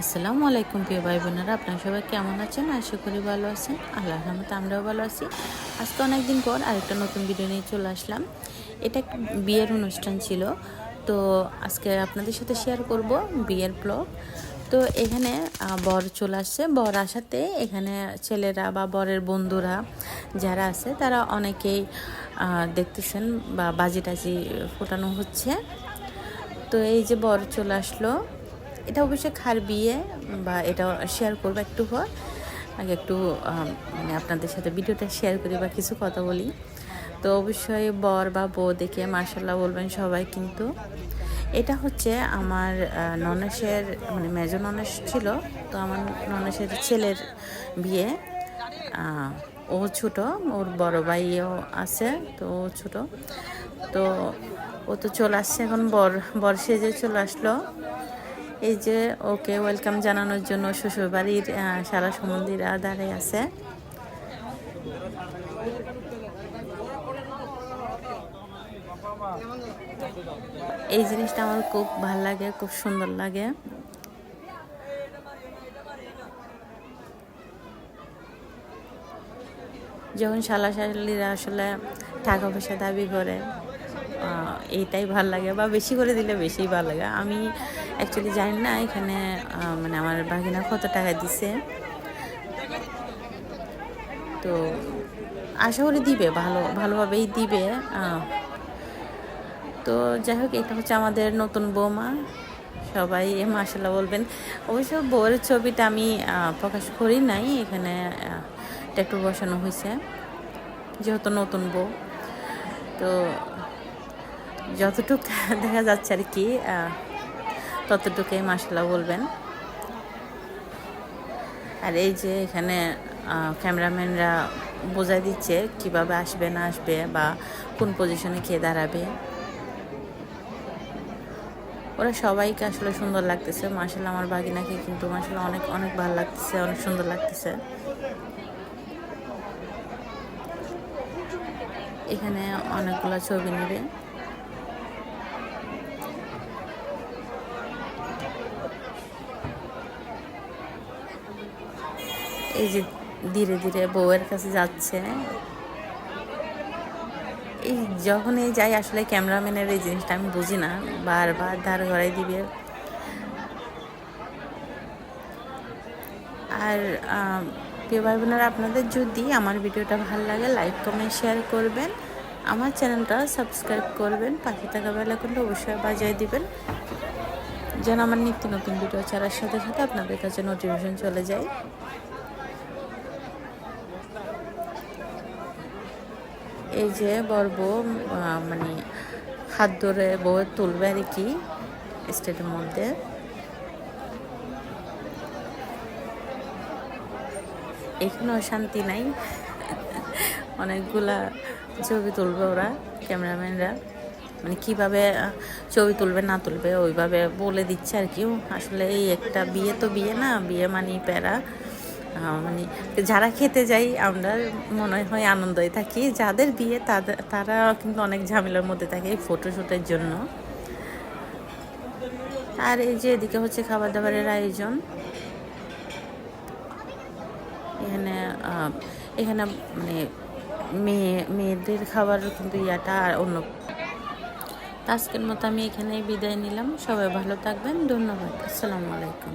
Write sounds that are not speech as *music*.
আসসালামু আলাইকুম প্রিয় ভাই বোনেরা আপনারা সবাই কেমন আছেন? আশা করি ভালো আছেন। আল্লাহ রহমতে আমরাও ভালো আছি। আজকে অনেকদিন পর আরেকটা নতুন ভিডিও নিয়ে চলে আসলাম। এটা একটা বিয়ের অনুষ্ঠান ছিল। তো আজকে আপনাদের সাথে শেয়ার করব বিয়ের ব্লগ তো এখানে বর চলে আসছে। বর আসাতে এখানে ছেলেরা বা বরের বন্ধুরা যারা আছে, তারা অনেকেই দেখতেছেন বা বাজি টাজি ফোটানো হচ্ছে। তো এই যে বর চলে আসলো এটা অবশ্যই খার বিয়ে বা এটা শেয়ার করব একটু পর। আগে একটু মানে আপনাদের সাথে ভিডিওটা শেয়ার করি বা কিছু কথা বলি। তো অবশ্যই বর বা বউ দেখে মার্শাল্লাহ বলবেন সবাই কিন্তু। এটা হচ্ছে আমার ননেশের মানে মেজো ননেশ ছিল, তো আমার ননেশের ছেলের বিয়ে। ও ছোট, ওর বড় ভাইও আছে, তো ও ছোট। তো ও তো চলে আসছে, এখন বর বর সেজে চলে আসলো। এই যে ওকে ওয়েলকাম জানানোর জন্য শ্বশুরবাড়ির সারা সম্বন্ধীরা দাঁড়িয়ে আছে। এই জিনিসটা আমার খুব ভালো লাগে, খুব সুন্দর লাগে। যখন শালা শালিরা আসলে টাকা পয়সা দাবি করে এইটাই ভালো লাগে বা বেশি করে দিলে বেশি ভালো লাগে। আমি অ্যাকচুয়ালি জানি না, এখানে মানে আমার বাগিনা কত টাকা দিছে। তো আশা করি দিবে, ভালো, ভালোভাবেই দিবে তো যাই হোক, এটা হচ্ছে আমাদের নতুন বৌমা। সবাই মাসাল্লাহ বলবেন। অবশ্য বউয়ের ছবিটা আমি প্রকাশ করি নাই, এখানে ট্যাটু বসানো হয়েছে, যেহেতু নতুন বউ। তো যতটুকু *laughs* দেখা যাচ্ছে আর কি ততটুকুই মাসাল্লাহ বলবেন। আর এই যে এখানে ক্যামেরাম্যানরা বোঝাই দিচ্ছে কীভাবে আসবে না আসবে বা কোন পজিশনে কে দাঁড়াবে। ওরা সবাইকে আসলে সুন্দর লাগতেছে। মাসাল্লাহ আমার বাগিনাকে কিন্তু মাসাল্লাহ অনেক অনেক ভালো লাগতেছে, অনেক সুন্দর লাগতেছে। এখানে অনেকগুলো ছবি নেবে। এই যে ধীরে ধীরে বউয়ের কাছে যাচ্ছে। এই যখন এই যাই, আসলে ক্যামেরাম্যানের এই জিনিসটা আমি বুঝি না। বারবার ধার ঘরাই দিবে। আর প্রিয় ভাই বোনেরা আপনাদের যদি আমার ভিডিওটা ভালো লাগে, লাইক, কমেন্ট, শেয়ার করবেন। আমার চ্যানেলটা সাবস্ক্রাইব করবেন। পাখি থাকা বেলা কিন্তু অবশ্যই বাজায় দিবেন। যেন আমার নিত্য নতুন ভিডিও ছাড়ার সাথে সাথে আপনাদের কাছে নোটিফিকেশন চলে যায়। এই যে বর মানে হাত ধরে বউ তুলবে আর কি স্টেটের মধ্যে। এখানেও শান্তি নাই। অনেকগুলা ছবি তুলবে ওরা, ক্যামেরাম্যানরা। মানে কীভাবে ছবি তুলবে, না তুলবে, ওইভাবে বলে দিচ্ছে আর কি। আসলে এই একটা বিয়ে তো বিয়ে না, বিয়ে মানে প্যারা। মানে যারা খেতে যাই, আমরা মনে হয় আনন্দই থাকি। যাদের বিয়ে তাদের তারা কিন্তু অনেক ঝামেলার মধ্যে থাকে এই ফটোশ্যুটের জন্য। আর এই যে এদিকে হচ্ছে খাবার দাবারের আয়োজন। এখানে এখানে মানে মেয়ে, মেয়েদের খাবার কিন্তু ইয়াটা আর অন্য। আজকের মতো আমি এখানেই বিদায় নিলাম। সবাই ভালো থাকবেন। ধন্যবাদ। আসসালামু আলাইকুম।